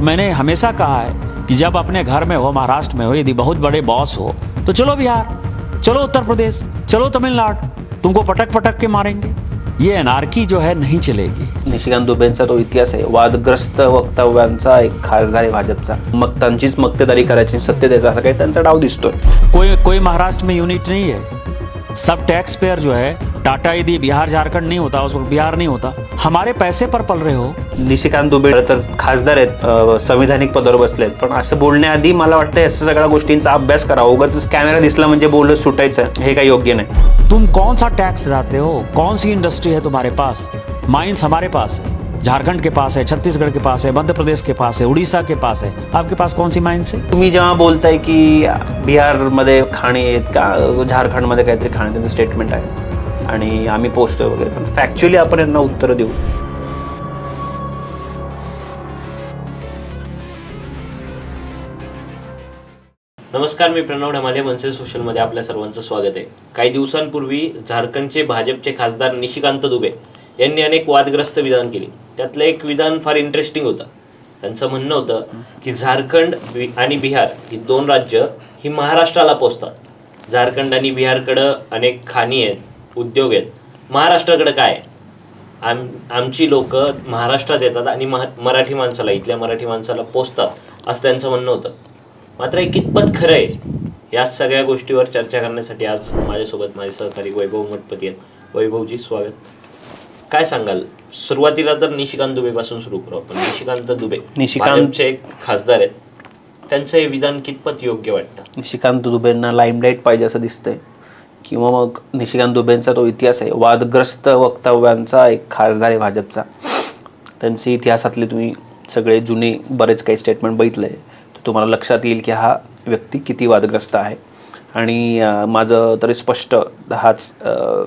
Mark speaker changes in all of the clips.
Speaker 1: और मैंने हमेशा कहा है कि जब अपने घर में हो महाराष्ट्र में हो यदि बहुत बड़े बॉस हो तो चलो बिहार चलो उत्तर प्रदेश चलो तमिलनाडु तुमको पटक पटक के मारेंगे। ये एनार्की जो है नहीं चलेगी।
Speaker 2: निशिकांत दुबेंचा तो इतिहास आहे. वादग्रस्त वक्तव्यांचा एक खासदार आहे भाजपचा. मग त्यांचीच मक्तेदारी करायची सत्य द्यायचं असा काही त्यांचा डाव दिसतोय.
Speaker 1: कोई कोई महाराष्ट्र में यूनिट नहीं है। सब टैक्स पेयर जो है टाटा यदि बिहार झारखंड नहीं होता उस वक्त बिहार नहीं होता। हमारे पैसे पर पल रहे हो।
Speaker 2: निशिकांत दुबे तर खासदार आहेत संविधानिक पदावर बसलेत पण असं बोलण्याआधी मला वाटतं असं सगळ्या गोष्टींचा अभ्यास करावा उगाच कॅमेरा दिसला म्हणजे बोलत सुटायचं हे काही योग्य नाही.
Speaker 1: तुम कौन सा टैक्स लाते हो? कौन सी इंडस्ट्री है तुम्हारे पास? माइंस हमारे पास है। झारखंड के पास है छत्तीसगढ़ के पास है मध्य प्रदेश के पास है उड़ीसा के पास है। आपके पास कौन सी माइंस है
Speaker 2: तुम्ही जेव्हा बोलताय की बिहारमध्ये खाणे आहेत का झारखंडमध्ये काहीतरी खाणे त्यांचं स्टेटमेंट आहे. आणि आम्ही पोचतोय वगैरे पण फॅक्च्युअली आपण यांना उत्तरं देऊ.
Speaker 3: नमस्कार मी प्रणव ढमाले मनसे सोशलमध्ये आपल्या सर्वांचं स्वागत आहे. काही दिवसांपूर्वी झारखंडचे भाजपचे खासदार निशिकांत दुबे यांनी अनेक वादग्रस्त विधान केली. त्यातलं एक विधान फार इंटरेस्टिंग होतं. त्यांचं म्हणणं होतं की झारखंड आणि बिहार ही दोन राज्य ही महाराष्ट्राला पोचतात झारखंड आणि बिहारकडं अनेक खाणी आहेत उद्योग आहेत. महाराष्ट्राकडं काय आहे? आम आमची लोक महाराष्ट्रात येतात आणि महा मराठी माणसाला इथल्या मराठी माणसाला पोचतात असं त्यांचं म्हणणं होतं. मात्र हे कितपत खरं आहे या सगळ्या गोष्टीवर चर्चा करण्यासाठी आज माझ्यासोबत माझे सहकारी वैभव मठपती आहेत. वैभवजी स्वागत. काय सांगाल? सुरुवातीला तर निशिकांत दुबे पासून सुरू करू आपण. निशिकांत दुबे.
Speaker 2: निशिकांत-
Speaker 3: भाजपचे एक खासदार आहेत. त्यांचं हे विधान कितपत योग्य वाटतं?
Speaker 2: निशिकांत दुबेंना लाईमलाईट पाहिजे असं दिसतंय. किंवा मग निशिकांत दुबेंचा तो इतिहास आहे. वादग्रस्त वक्तव्यांचा एक खासदार आहे भाजपचा. त्यांचे इतिहासातले तुम्ही सगळे जुने बरेच काही स्टेटमेंट बघितले तर तुम्हाला लक्षात येईल की हा व्यक्ती किती वादग्रस्त आहे. आणि अं, माझं तरी स्पष्ट हाच अं,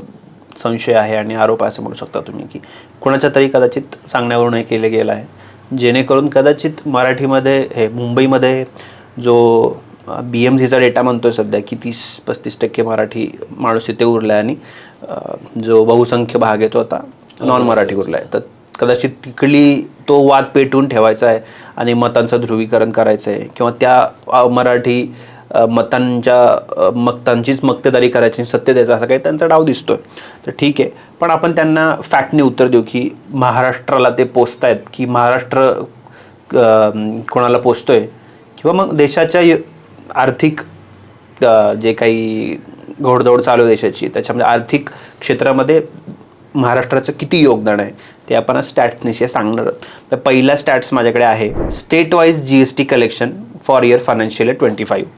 Speaker 2: संशय आहे आणि आरोप आहे असं म्हणू शकता तुम्ही की कोणाच्या तरी कदाचित सांगण्यावरून हे केलं गेलं आहे. जेणेकरून कदाचित मराठीमध्ये हे मुंबईमध्ये जो बी एम सीचा डेटा म्हणतो आहे सध्या की तीस पस्तीस टक्के मराठी माणूस इथे उरला आहे आणि जो बहुसंख्य भाग आहे तो आता नॉन मराठी उरला आहे तर कदाचित तिकडली तो वाद पेटवून ठेवायचा आहे आणि मतांचं ध्रुवीकरण करायचं आहे किंवा त्या मराठी मतांच्या मक्तांचीच मक्तेदारी करायची सत्य द्यायचं असा काही त्यांचा डाव दिसतोय. तर ठीक आहे. पण आपण त्यांना फॅक्टने उत्तर देऊ की महाराष्ट्राला ते पोचतायत की महाराष्ट्र कोणाला पोचतोय किंवा मग देशाच्या य- आर्थिक जे काही घोडदौड चालू देशाची त्याच्यामध्ये आर्थिक क्षेत्रामध्ये महाराष्ट्राचं किती योगदान आहे ते आपण स्टॅटनिशी स्टॅट्सनिशी सांगणार आहोत. तर पहिला स्टॅट्स माझ्याकडे आहे. State wise G S T collection for year financial twenty five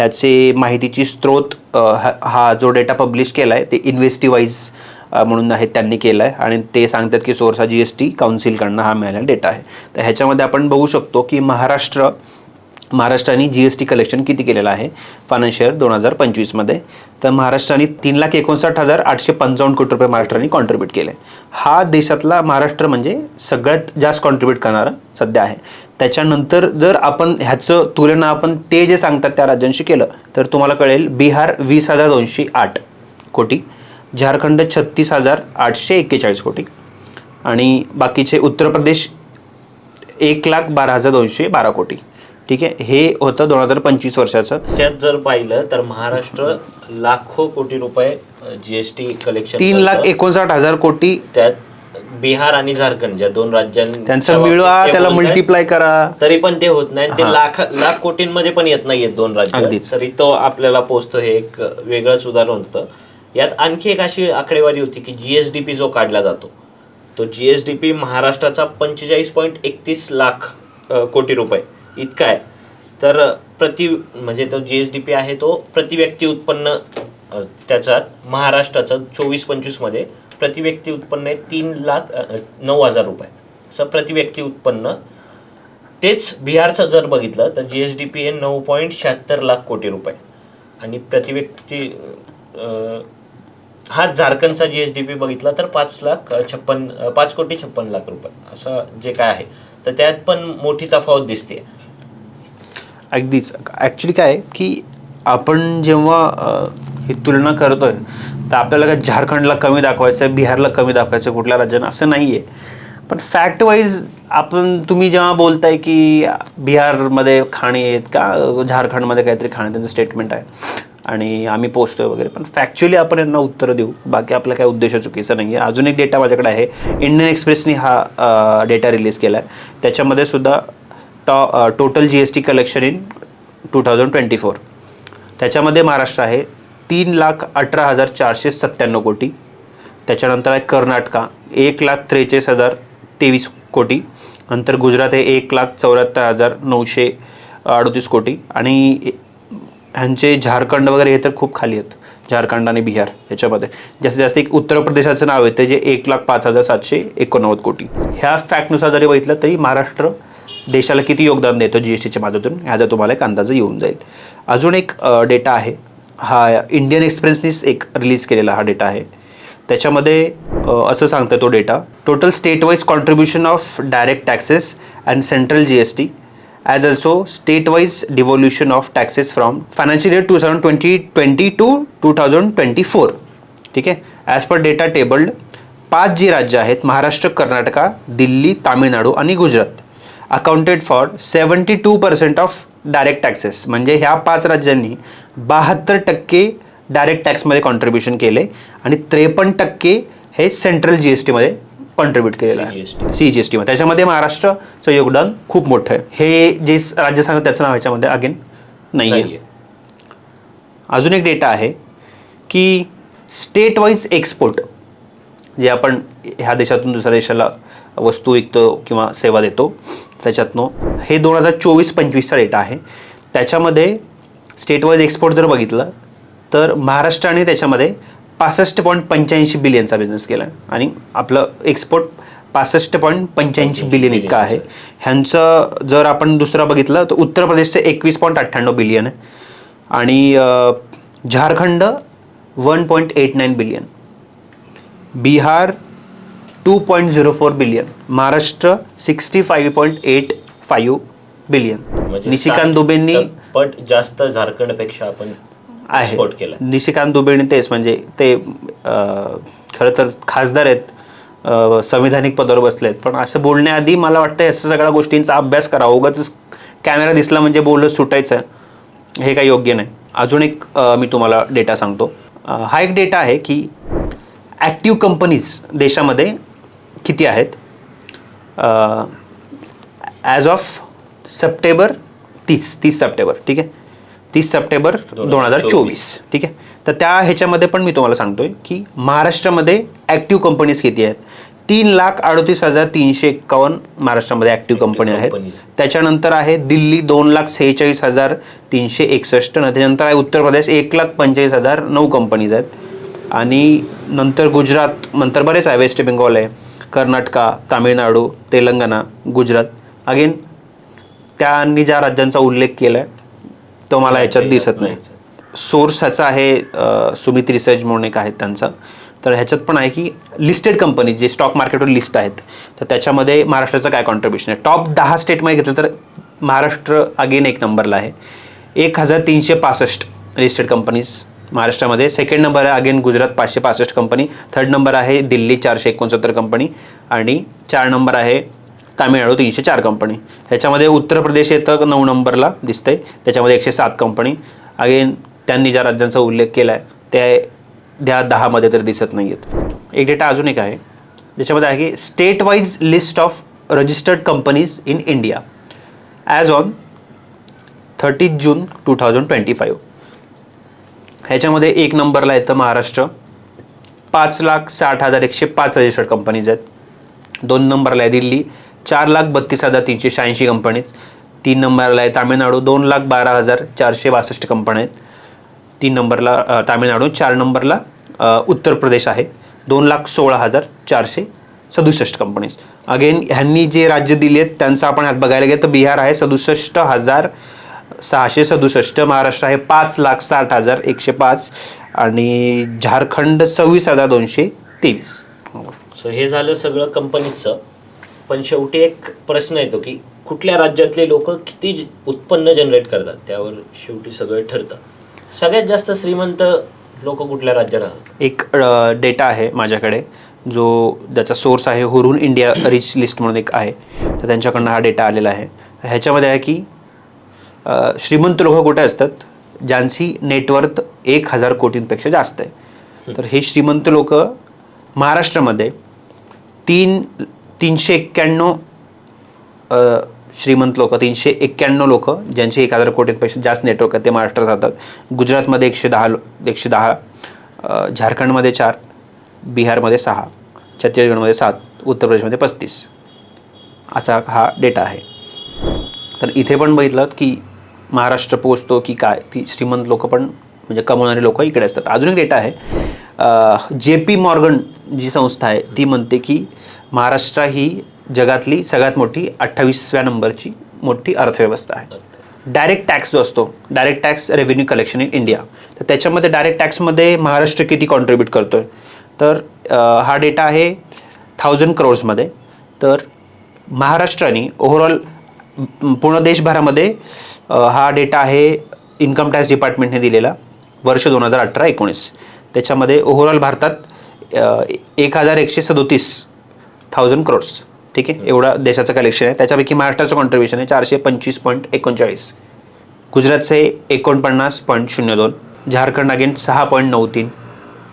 Speaker 2: ह्याचे माहितीची स्रोत हा हा जो डेटा पब्लिश केला आहे ते इन्व्हेस्टिवाईज म्हणून आहे त्यांनी केलं आहे आणि ते सांगतात की सोर्स हा जी एस टी काउन्सिलकडनं हा मिळालेला डेटा आहे. तर ह्याच्यामध्ये आपण बघू शकतो की महाराष्ट्र महाराष्ट्राने जी एस टी कलेक्शन किती केलेलं आहे? फायनान्शियल दोन हजार पंचवीसमध्ये तर महाराष्ट्राने तीन लाख एकोणसाठ हजार आठशे पंचावन्न कोटी रुपये महाराष्ट्राने कॉन्ट्रीब्यूट केले हा देशातला महाराष्ट्र म्हणजे सगळ्यात जास्त कॉन्ट्रीब्यूट करणारा सध्या आहे. त्याच्यानंतर जर आपण ह्याचं तुलना आपण ते जे सांगतात त्या राज्यांशी केलं तर तुम्हाला कळेल बिहार वीस हजार दोनशे आठ कोटी झारखंड छत्तीस हजार आठशे एक्केचाळीस कोटी आणि बाकीचे उत्तर प्रदेश एक लाख बारा हजार दोनशे बारा कोटी. ठीक आहे? हे होतं दोन हजार पंचवीस वर्षाचं.
Speaker 3: त्यात जर पाहिलं तर महाराष्ट्र लाखो कोटी रुपये जीएसटी कलेक्शन
Speaker 2: तीन लाख एकोणसाठ हजार कोटी
Speaker 3: त्यात बिहार आणि झारखंड ज्या दोन राज्यांनी
Speaker 2: त्यांचं मिळवा त्याला मल्टिप्लाय करा.
Speaker 3: तरी पण ते होत नाही. ते लाख लाख कोटींमध्ये पण येत नाहीयेत दोन राज्य.
Speaker 2: अगदीच.
Speaker 3: तरी तो आपल्याला पोचतो हे एक वेगळंच उदाहरण होतं. यात आणखी एक अशी आकडेवारी होती की जीएसडीपी जो काढला जातो तो जीएसडीपी महाराष्ट्राचा पंचेचाळीस पॉईंट एकतीस लाख अ, कोटी रुपये. इतका आहे. तर प्रति म्हणजे तो जीएसडीपी आहे तो प्रति व्यक्ती उत्पन्न अ, त्याच्यात महाराष्ट्राचं चोवीस पंचवीसमध्ये प्रति व्यक्ती उत्पन्न आहे तीन लाख नऊ हजार रुपये. असं प्रति व्यक्ती उत्पन्न. तेच बिहारचं जर बघितलं तर जी एस डी पी हे नऊ पॉईंट शहात्तर लाख कोटी रुपये. आणि प्रति व्यक्ती हा झारखंडचा जी एस डी पी बघितला तर पाच लाख छप्पन पाच कोटी छप्पन लाख रुपये. असं जे काय आहे तर त्यात पण मोठी तफावत दिसते.
Speaker 2: अगदीच. ॲक्च्युली काय आहे की आपण जेव्हा ही तुलना करतोय तर आपल्याला काय झारखंडला कमी दाखवायचं आहे बिहारला कमी दाखवायचं आहे कुठल्या राज्यांना असं नाही आहे पण फॅक्ट वाईज आपण तुम्ही जेव्हा बोलताय की बिहारमध्ये खाणे आहेत का झारखंडमध्ये काहीतरी खाणे त्यांचं स्टेटमेंट आहे. आणि आम्ही पोचतोय वगैरे. पण फॅक्च्युअली आपण यांना उत्तरं देऊ. बाकी आपला काय उद्देश चुकीचा नाही आहे अजून एक डेटा माझ्याकडे आहे. इंडियन एक्सप्रेसनी हा डेटा रिलीज केला आहे त्याच्यामध्ये सुद्धा टॉ total G S T collection in two thousand twenty four त्याच्यामध्ये महाराष्ट्र आहे. तीन लाख अठरा हजार चारशे सत्त्याण्णव कोटी. त्याच्यानंतर आहे कर्नाटका एक लाख त्रेचाळीस हजार तेवीस कोटी. नंतर गुजरात हे एक लाख चौऱ्याहत्तर हजार नऊशे अडतीस कोटी. आणि ह्यांचे झारखंड वगैरे हे तर खूप खाली आहेत. झारखंड आणि बिहार याच्यामध्ये. जास्तीत जास्त एक उत्तर प्रदेशाचं नाव येते जे एक लाख पाच हजार सातशे एकोणनव्वद कोटी. ह्या फॅक्टनुसार जरी बघितलं तरी महाराष्ट्र देशाला किती योगदान देतो जी एस टीच्या माध्यमातून ह्याचा तुम्हाला एक अंदाज येऊन जाईल. अजून एक डेटा आहे. हा इंडियन एक्सप्रेसनीच एक रिलीज केलेला हा डेटा आहे. त्याच्यामध्ये असं सांगतं तो data total state wise contribution of direct taxes and central G S T as also state wise devolution of taxes from financial year two thousand twenty twenty two two thousand twenty four ठीक आहे? As per data tabled पाच जी राज्य आहेत महाराष्ट्र कर्नाटका दिल्ली तामिळनाडू आणि Gujarat. Accounted for seventy two percent of direct taxes म्हणजे ह्या पाच राज्यांनी बहात्तर टक्के डायरेक्ट टॅक्समध्ये कॉन्ट्रीब्युशन केले आणि त्रेपन्न टक्के हे सेंट्रल जी एस टीमध्ये कॉन्ट्रीब्यूट केलेलं आहे. सी जी एस टीमध्ये त्याच्यामध्ये महाराष्ट्राचं योगदान खूप मोठं आहे. हे जे राज्य सांगतात त्याचं नाव ह्याच्यामध्ये अगेन नाही आहे. अजून एक डेटा आहे की स्टेट वाईज एक्सपोर्ट जे आपण ह्या देशातून दुसऱ्या देशाला वस्तू विकतो किंवा सेवा देतो. त्याच्यातनं हे दोन हजार चोवीस पंचवीसचा डेटा आहे. त्याच्यामध्ये स्टेट वाईज एक्सपोर्ट जर बघितलं तर महाराष्ट्राने त्याच्यामध्ये पासष्ट पॉईंट पंच्याऐंशी बिलियनचा बिझनेस केला आहे आणि आपलं एक्सपोर्ट पासष्ट पॉईंट पंच्याऐंशी बिलियन इतकं आहे. ह्यांचं जर आपण दुसरं बघितलं तर उत्तर प्रदेशचं एकवीस पॉईंट अठ्ठ्याण्णव बिलियन आहे. आणि Jharkhand one point eight nine billion Bihar two point zero four billion Maharashtra sixty five point eight five billion
Speaker 3: म्हणजे
Speaker 2: निशिकांत दुबेंनी
Speaker 3: पट जास्त झारखंडपेक्षा आपण
Speaker 2: आहे.
Speaker 3: एक्सपोर्ट केला.
Speaker 2: निशिकांत दुबेने तेच म्हणजे ते अं, खरं तर खासदार आहेत अं, संविधानिक पदावर बसले आहेत पण असं बोलण्याआधी मला वाटतं या सगळ्या गोष्टींचा अभ्यास करावा उगाच कॅमेरा दिसला म्हणजे बोलत सुटायचं. हे काही योग्य नाही. अजून एक अं, मी तुम्हाला डेटा सांगतो. अं, हा एक डेटा आहे की ॲक्टिव्ह कंपनीज देशामध्ये किती आहेत? ॲज ऑफ सप्टेंबर तीस तीस सप्टेंबर ठीक आहे? तीस सप्टेंबर दोन हजार चोवीस ठीक आहे? तर त्या ह्याच्यामध्ये पण मी तुम्हाला सांगतोय की महाराष्ट्रामध्ये ॲक्टिव्ह कंपनीज किती आहेत? तीन लाख अडतीस हजार तीनशे एक्कावन्न महाराष्ट्रामध्ये ॲक्टिव्ह कंपनी आहेत. त्याच्यानंतर आहे दिल्ली दोन लाख सेहेचाळीस हजार तीनशे एकसष्ट त्याच्यानंतर आहे उत्तर प्रदेश एक लाख पंचेचाळीस हजार नऊ कंपनीज आहेत. आणि नंतर गुजरात नंतर बरेच आहे वेस्ट बेंगॉल आहे. कर्नाटका तामिळनाडू तेलंगणा गुजरात. अगेन त्यांनी ज्या राज्यांचा उल्लेख केला आहे तो मला ह्याच्यात दिसत नाही. सोर्स ह्याचा आहे सुमित रिसर्च म्हणून एक आहे त्यांचा. तर ह्याच्यात पण आहे की लिस्टेड कंपनी जे स्टॉक मार्केटवर लिस्ट आहेत तर त्याच्यामध्ये महाराष्ट्राचं काय कॉन्ट्रीब्युशन आहे? टॉप दहा स्टेटमध्ये घेतलं तर महाराष्ट्र अगेन एक नंबरला आहे. एक हजार तीनशे पासष्ट लिस्टेड कंपनीज महाराष्ट्रामध्ये. सेकंड नंबर आहे अगेन गुजरात पाचशे पासष्ट कंपनी थर्ड नंबर आहे दिल्ली चारशे एकोणसत्तर कंपनी आणि चार नंबर आहे तामिळनाडू तीनशे चार कंपनी ह्याच्यामध्ये उत्तर प्रदेश येतं नऊ नंबरला दिसतंय. त्याच्यामध्ये एकशे सात कंपनी अगेन त्यांनी ज्या राज्यांचा उल्लेख केला आहे ते त्या दहामध्ये तर दिसत नाही आहेत एक डेटा अजून एक आहे. ज्याच्यामध्ये आहे की state wise list of registered companies in India as on thirty June two thousand twenty five ह्याच्यामध्ये एक नंबरला येतं महाराष्ट्र. पाच लाख साठ हजार एकशे पाच रजिस्टर्ड कंपनीज आहेत. दोन नंबरला आहे दिल्ली. चार लाख बत्तीस हजार तीनशे शहाऐंशी कंपनीज तीन नंबरला आहे तामिळनाडू. दोन लाख बारा हजार चारशे बासष्ट कंपन्या आहेत. तीन नंबरला तामिळनाडू. चार नंबरला उत्तर प्रदेश आहे. दोन लाख सोळा हजार चारशे सदुसष्ट कंपनीज अगेन ह्यांनी जे राज्य दिली आहेत त्यांचं आपण आज बघायला गेलं तर बिहार आहे. सदुसष्ट हजार सहाशे सदुसष्ट महाराष्ट्र आहे पाच लाख साठ हजार एकशे पाच आणि झारखंड सव्वीस हजार दोनशे तेवीस.
Speaker 3: सो हे झालं सगळं कंपनीचं. पण शेवटी एक प्रश्न येतो की कुठल्या राज्यातले लोक किती उत्पन्न जनरेट करतात? त्यावर शेवटी सगळं ठरतं. सगळ्यात जास्त श्रीमंत लोक कुठल्या राज्यात राहतात?
Speaker 2: एक डेटा आहे माझ्याकडे जो ज्याचा सोर्स आहे हुरून इंडिया रिच लिस्ट म्हणून एक आहे. तर त्यांच्याकडनं हा डेटा आलेला आहे. ह्याच्यामध्ये आहे की श्रीमंत लोक कुठे असतात? ज्यांची नेटवर्थ एक हजार कोटींपेक्षा जास्त आहे. तर हे श्रीमंत लोक महाराष्ट्रामध्ये तीन तीनशे एक्क्याण्णव श्रीमंत लोक तीनशे एक्क्याण्णव लोक ज्यांचे एक हजार कोटींपेक्षा जास्त नेटवर्क आहे ते महाराष्ट्रात राहतात. गुजरातमध्ये एकशे दहा लो एकशे दहा झारखंडमध्ये चार बिहारमध्ये सहा छत्तीसगडमध्ये सात उत्तर प्रदेशमध्ये पस्तीस. असा हा डेटा आहे. तर इथे पण बघितलं की महाराष्ट्र पोचतो की काय? ती श्रीमंत लोक पण म्हणजे कमवणारे लोक इकडे असतात. अजून एक डेटा आहे. जे पी मॉर्गन जी संस्था आहे ती म्हणते की महाराष्ट्र ही जगातली सगळ्यात मोठी अठ्ठावीसव्या नंबरची मोठी अर्थव्यवस्था आहे. डायरेक्ट टॅक्स जो असतो direct tax revenue collection in India तर त्याच्यामध्ये डायरेक्ट टॅक्समध्ये महाराष्ट्र किती कॉन्ट्रीब्यूट आहे तर हा डेटा आहे थाउजंड क्रोर्समध्ये तर महाराष्ट्राने ओव्हरऑल पूर्ण देशभरामध्ये हा डेटा आहे इन्कम टॅक्स डिपार्टमेंटने दिलेला वर्ष दोन हजार अठरा एकोणीस. त्याच्यामध्ये ओव्हरऑल भारतात एक हजार एकशे सदोतीस थाउजंड क्रोड्स ठीक आहे? एवढा देशाचं कलेक्शन आहे. त्याच्यापैकी महाराष्ट्राचं कॉन्ट्रीब्युशन आहे चारशे पंचवीस पॉईंट एकोणचाळीस. गुजरातचे एकोणपन्नास पॉईंट शून्य दोन. झारखंड अगेन सहा पॉईंट नऊ तीन.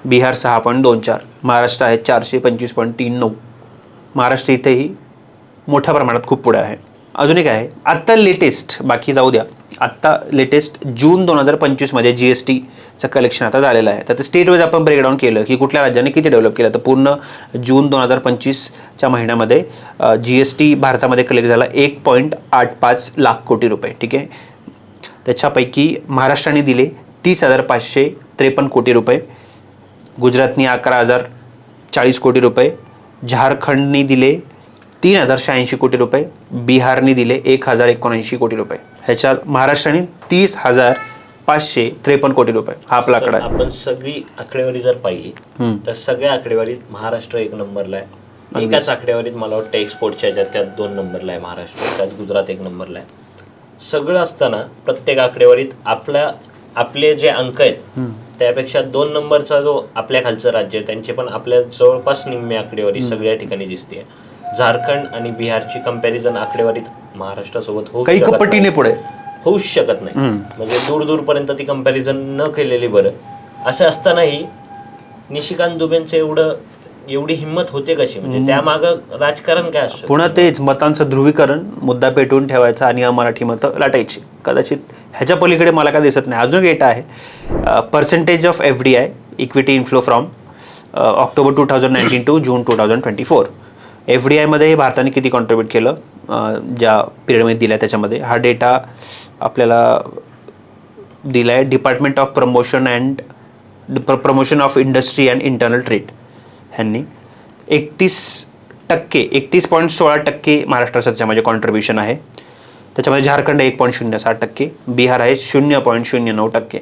Speaker 2: बिहार सहा पॉईंट दोन चार. महाराष्ट्र आहे चारशे पंचवीस पॉईंट तीन नऊ. महाराष्ट्र इथेही मोठ्या प्रमाणात खूप पुढे आहे. अजून एक आहे. आत्ता लेटेस्ट बाकी जाऊ द्या. आत्ता लेटेस्ट जून दोन हजार पंचवीसमध्ये जी एस टीचं कलेक्शन आता झालेलं आहे. तर ते स्टेट वाईज आपण ब्रेकडाऊन केलं की कुठल्या राज्याने किती डेव्हलप केलं. तर पूर्ण जून दोन हजार पंचवीसच्या महिन्यामध्ये जी एस टी भारतामध्ये कलेक्ट झाला एक पॉईंट आठ पाच लाख कोटी रुपये. ठीक आहे? त्याच्यापैकी महाराष्ट्राने दिले तीस हजार पाचशे त्रेपन्न कोटी रुपये. गुजरातनी अकरा हजार चाळीस कोटी रुपये. झारखंडनी दिले तीन हजार शहाऐंशी कोटी रुपये. बिहारनी दिले एक हजार एकोणऐंशी कोटी रुपये. ह्याच्यात महाराष्ट्राने तीस हजार पाचशे त्रेपन्न कोटी रुपये. हा आपला आकडा आहे.
Speaker 3: आपण सगळी आकडेवारी जर पाहिली तर सगळ्या आकडेवारीत महाराष्ट्र एक नंबरला आहे. एकाच आकडेवारीत मला वाटतं एक्सपोर्टच्या ह्याच्यात त्यात दोन नंबरला आहे महाराष्ट्र त्यात गुजरात एक नंबरला आहे. सगळं असताना प्रत्येक आकडेवारीत आपल्या आपले जे अंक आहेत त्यापेक्षा दोन नंबरचा जो आपल्या खालचं राज्य आहे त्यांचे पण आपल्या जवळपास निम्मे आकडेवारी सगळ्या ठिकाणी दिसते झारखंड आणि बिहारची कंपॅरिझन आकडेवारीत महाराष्ट्रासोबत होऊ
Speaker 2: काही
Speaker 3: शकत नाही.
Speaker 2: पटीने पुढे.
Speaker 3: होऊच शकत नाही. म्हणजे दूर दूरपर्यंत ती कंपॅरिझन न केलेली बरं. असं असतानाही निशिकांत दुबेंचं एवढं एवढी हिंमत होते कशी? म्हणजे त्यामागं राजकारण काय असतं
Speaker 2: पुन्हा तेच मतांचं ध्रुवीकरण मुद्दा पेटवून ठेवायचा आणि अमराठी मतं लाटायची. कदाचित ह्याच्या पलीकडे मला काय दिसत नाही. अजून एक डेटा आहे. Percentage of F D I equity inflow from October two thousand nineteen to June two thousand twenty four F D आयमध्ये भारताने किती कॉन्ट्रीब्यूट केलं ज्या पिरियडमध्ये दिला त्याच्यामध्ये? हा डेटा आपल्याला दिला आहे department of promotion and promotion of industry and internal trade ह्यांनी. एकतीस टक्के एकतीस पॉईंट सोळा टक्के महाराष्ट्राचं त्याच्यामध्ये कॉन्ट्रीब्युशन आहे. त्याच्यामध्ये झारखंड एक पॉईंट शून्य सात टक्के बिहार आहे शून्य पॉईंट शून्य नऊ टक्के.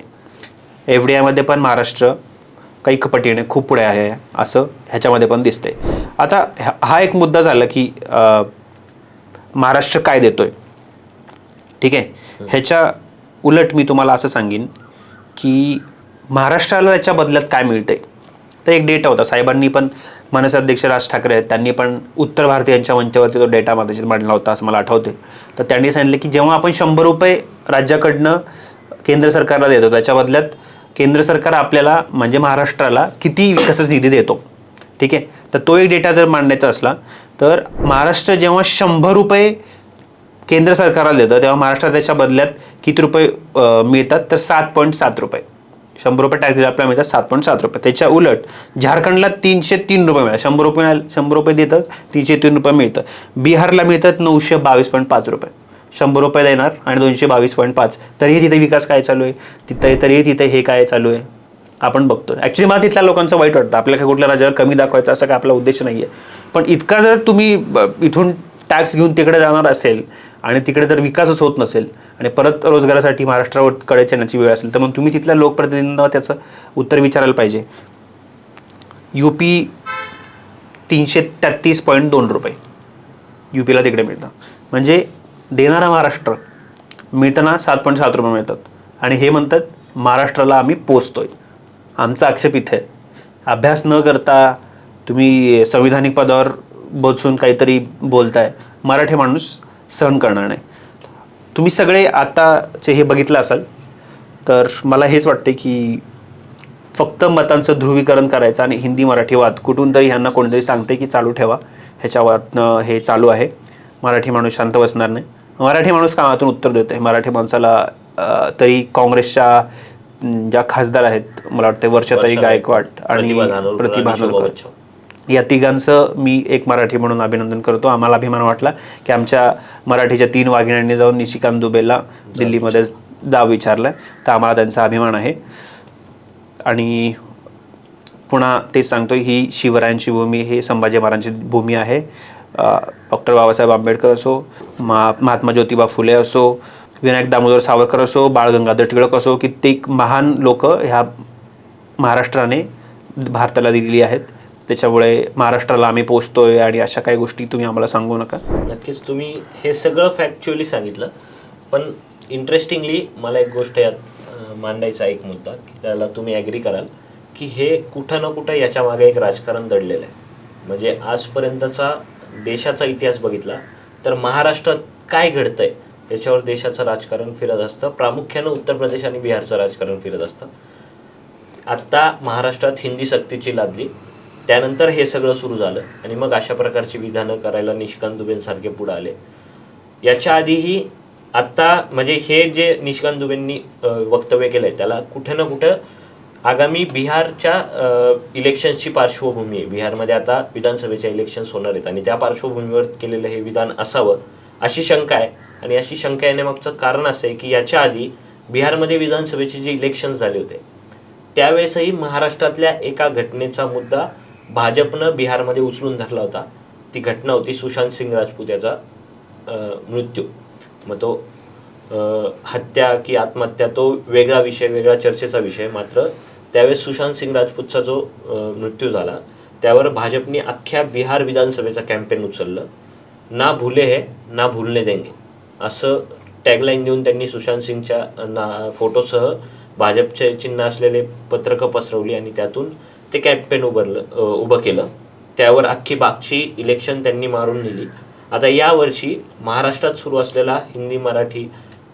Speaker 2: एफ डी आयमध्ये पण महाराष्ट्र काही खूप पुढे आहे असं ह्याच्यामध्ये पण दिसतंय. आता हा- एक मुद्दा झाला की महाराष्ट्र काय देतोय? ठीक आहे? ह्याच्या उलट मी तुम्हाला असं सांगेन की महाराष्ट्राला त्याच्या बदल्यात काय मिळतंय? तर एक डेटा होता. साहेबांनी पण मनसे अध्यक्ष राज ठाकरे आहेत. त्यांनी पण उत्तर भारतीयांच्या मंचावरती तो डेटा माझ्याशी मांडला होता असं मला आठवते तर त्यांनी सांगितलं की जेव्हा आपण शंभर रुपये राज्याकडनं केंद्र सरकारला देतो त्याच्या बदल्यात केंद्र सरकार आपल्याला म्हणजे महाराष्ट्राला किती विकासच निधी देतो? ठीक आहे? तर तो एक डेटा जर मांडायचा असला तर महाराष्ट्र जेव्हा शंभर रुपये केंद्र सरकारला देतं तेव्हा महाराष्ट्रात त्याच्या बदल्यात किती रुपये मिळतात? तर सात पॉईंट सात रुपये. शंभर रुपये टॅक्स दिला आपल्याला मिळतात सात पॉईंट सात रुपये. त्याच्या उलट झारखंडला तीनशे तीन रुपये मिळतात. शंभर रुपये शंभर रुपये देतात तीनशे तीन रुपये मिळतं. बिहारला मिळतात नऊशे बावीस पॉईंट पाच रुपये. शंभर रुपये देणार आणि दोनशे बावीस पॉईंट पाच. तरीही तिथे विकास काय चालू आहे? तिथे तरीही तिथे हे काय चालू आहे? आपण बघतो ॲक्च्युली मला तिथल्या लोकांचं वाईट वाटतं. आपल्या काही कुठल्या राज्यावर कमी दाखवायचं असा काय आपला उद्देश नाही आहे पण इतका जर तुम्ही ब- इथून टॅक्स घेऊन तिकडे जाणार असेल आणि तिकडे जर विकासच होत नसेल आणि परत रोजगारासाठी महाराष्ट्रावर कडेच येण्याची वेळ असेल तर मग तुम्ही तिथल्या लोकप्रतिनिधींना त्याचं उत्तर विचारायला पाहिजे. यू पी तीनशे तेहतीस पॉईंट दोन रुपये. यू पीला तिकडे मिळतं. म्हणजे देणारा महाराष्ट्र मिळताना सात पॉईंट सात रुपये मिळतात. आणि हे म्हणतात महाराष्ट्राला आम्ही पोचतोय आमचा आक्षेप इथे आहे. अभ्यास न करता तुम्ही संविधानिक पदावर बसून काहीतरी बोलताय. मराठी माणूस सहन करणार नाही. तुम्ही सगळे आताचे हे बघितलं असाल तर मला हेच वाटते की फक्त मतांचं ध्रुवीकरण करायचं आणि हिंदी मराठी वाद कुठून तरी ह्यांना कोणीतरी सांगते की चालू ठेवा. ह्याच्यावरनं हे चालू आहे. मराठी माणूस शांत बसणार नाही. मराठी माणूस कामातून उत्तर देतो आहे मराठी माणसाला तरी काँग्रेसच्या ज्या खासदार आहेत मला वाटतं वर्षाताई
Speaker 3: वर्षा
Speaker 2: गायकवाड आणि
Speaker 3: प्रतिभा.
Speaker 2: या तिघांचं मी एक मराठी म्हणून अभिनंदन करतो. आम्हाला अभिमान वाटला की आमच्या मराठीच्या तीन वाघिण्यांनी जाऊन निशिकांत दुबेला दिल्लीमध्ये जाब विचारलाय तर आम्हाला त्यांचा अभिमान आहे. आणि पुन्हा तेच सांगतोय ही शिवरायांची भूमी ही संभाजी महाराजांची भूमी आहे. डॉक्टर बाबासाहेब आंबेडकर असो मा महात्मा ज्योतिबा फुले असो विनायक दामोदर सावरकर असो बाळ गंगाधर टिळक असो कित्येक महान लोक ह्या महाराष्ट्राने भारताला दिलेली आहेत. त्याच्यामुळे महाराष्ट्राला आम्ही पोचतोय आणि अशा काही गोष्टी तुम्ही आम्हाला सांगू नका.
Speaker 3: नक्कीच तुम्ही हे सगळं फॅक्च्युअली सांगितलं. पण इंटरेस्टिंगली मला एक गोष्ट यात मांडायचा एक मुद्दा की त्याला तुम्ही ॲग्री कराल की हे कुठं ना कुठं याच्या मागे एक राजकारण दडलेलं आहे. म्हणजे आजपर्यंतचा देशाचा इतिहास बघितला तर महाराष्ट्रात काय घडतंय? त्याच्यावर देशाचं राजकारण फिरत असतं. प्रामुख्यानं उत्तर प्रदेश आणि बिहारचं राजकारण फिरत असतं. आत्ता महाराष्ट्रात हिंदी सक्तीची लादली. त्यानंतर हे सगळं सुरू झालं. आणि मग अशा प्रकारची विधानं करायला निशिकांत दुबेंसारखे पुढे आले. याच्या आधीही आत्ता म्हणजे हे जे निशिकांत दुबेंनी वक्तव्य वक्तव्य केलंय त्याला कुठं ना कुठं आगामी बिहारच्या इलेक्शन्सची पार्श्वभूमी आहे. बिहारमध्ये आता विधानसभेच्या इलेक्शन्स होणार आहेत. आणि त्या पार्श्वभूमीवर केलेलं हे विधान असावं अशी शंका आहे. आणि अशी शंका येण्यामागचं कारण असं आहे की याच्या आधी बिहारमध्ये विधानसभेचे जे इलेक्शन्स झाले होते त्यावेळेसही महाराष्ट्रातल्या एका घटनेचा मुद्दा भाजपनं बिहारमध्ये उचलून धरला होता. ती घटना होती सुशांत सिंग राजपूत याचा मृत्यू. मग तो हत्या की आत्महत्या तो वेगळा विषय वेगळा चर्चेचा विषय. मात्र त्यावेळेस सुशांत सिंग राजपूतचा जो मृत्यू झाला त्यावर भाजपने अख्ख्या बिहार विधानसभेचा कॅम्पेन उचललं. ना भुले है ना भूलने देंगे. असं टॅगलाईन देऊन त्यांनी सुशांत सिंगच्या ना फोटोसह भाजपचे चिन्ह असलेले पत्रकं पसरवली आणि त्यातून ते कॅम्पेन उभारलं उभं केलं. त्यावर अख्खी बागची इलेक्शन त्यांनी मारून नेली. आता यावर्षी महाराष्ट्रात सुरू असलेला हिंदी मराठी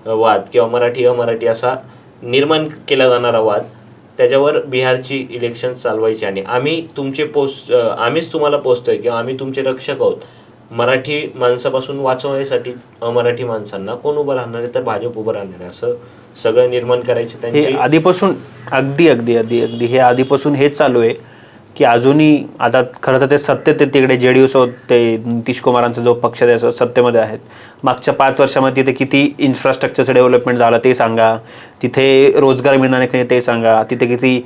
Speaker 3: वाद किंवा मराठी अमराठी असा निर्माण केला जाणारा वाद त्याच्यावर बिहारची इलेक्शन चालवायची. आणि आम्ही तुमचे पोस्ट आम्हीच तुम्हाला पोचतोय किंवा आम्ही तुमचे रक्षक आहोत. मराठी माणसापासून वाचवण्यासाठी अमराठी माणसांना कोण उभं राहणार आहे? तर भाजप उभं राहणार आहे. असं सगळं निर्माण करायचे त्यांची
Speaker 2: आधीपासून अगदी अगदी अगदी अगदी. हे आधीपासून हेच चालू आहे की अजूनही आता खरं तर ते सत्तेत ते तिकडे. जे डी ते नितीश कुमारांचा जो पक्ष आहे तो सत्तेमध्ये आहेत. मागच्या पाच वर्षामध्ये तिथे किती इन्फ्रास्ट्रक्चरचं डेव्हलपमेंट झालं ते सांगा. तिथे रोजगार मिळणार नाही ते सांगा. तिथे किती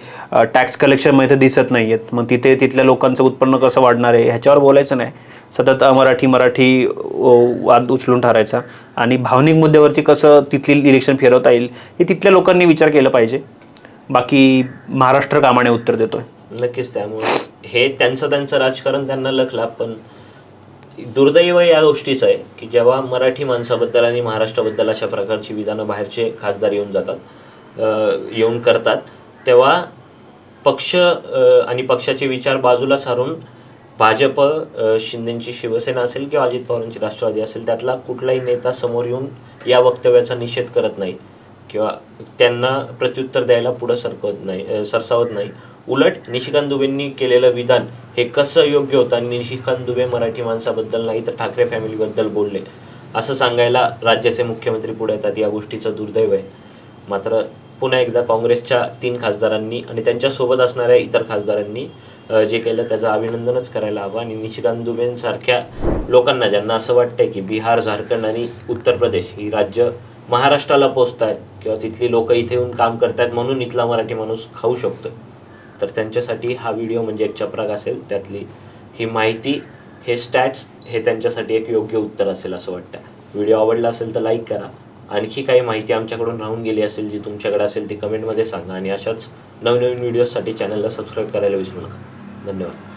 Speaker 2: टॅक्स कलेक्शनमध्ये दिसत नाही आहेत मग तिथे तिथल्या लोकांचं उत्पन्न कसं वाढणार आहे? ह्याच्यावर बोलायचं नाही. सतत मराठी मराठी वाद उचलून ठरायचा. आणि भावनिक मुद्द्यावरती कसं तिथली इलेक्शन फिरवता येईल हे तिथल्या लोकांनी विचार केला पाहिजे. बाकी महाराष्ट्र कामाने उत्तर देतोय.
Speaker 3: नक्कीच त्यामुळे. हे त्यांचं त्यांचं राजकारण त्यांना लखला पण दुर्दैव या गोष्टीचं आहे की जेव्हा मराठी माणसाबद्दल आणि महाराष्ट्राबद्दल अशा प्रकारची विधानं बाहेरचे खासदार येऊन जातात येऊन करतात तेव्हा पक्ष आणि पक्षाचे विचार बाजूला सारून भाजप शिंदेची शिवसेना असेल किंवा अजित पवारांची राष्ट्रवादी असेल त्यातला कुठलाही नेता समोर येऊन या वक्तव्याचा निषेध करत नाही किंवा त्यांना प्रत्युत्तर द्यायला पुढं सरकवत नाही सरसावत नाही. उलट निशिकांत दुबेंनी केलेलं विधान हे कसं योग्य होतं आणि निशिकांत दुबे मराठी माणसाबद्दल नाही तर ठाकरे फॅमिलीबद्दल बोलले? असं सांगायला राज्याचे मुख्यमंत्री पुढे येतात या गोष्टीचं दुर्दैव आहे. मात्र पुन्हा एकदा काँग्रेसच्या तीन खासदारांनी आणि त्यांच्यासोबत असणाऱ्या इतर खासदारांनी जे केलं त्याचं अभिनंदनच करायला हवं. आणि निशिकांत दुबेंसारख्या लोकांना ज्यांना असं वाटतंय की बिहार झारखंड आणि उत्तर प्रदेश ही राज्य महाराष्ट्राला पोचत आहेत किंवा तिथली लोक इथे येऊन काम करतात म्हणून इथला मराठी माणूस खाऊ शकतो तर त्यांच्यासाठी हा व्हिडिओ म्हणजे एक चपराक असेल. त्यातली ही माहिती हे स्टॅट्स हे त्यांच्यासाठी एक योग्य उत्तर असेल असं वाटतं व्हिडिओ आवडला असेल तर लाईक करा. आणखी काही माहिती आमच्याकडून राहून गेली असेल जी तुमच्याकडे असेल ती कमेंटमध्ये सांगा. आणि अशाच नवनवीन व्हिडिओजसाठी चॅनलला सबस्क्राईब करायला विसरू नका. धन्यवाद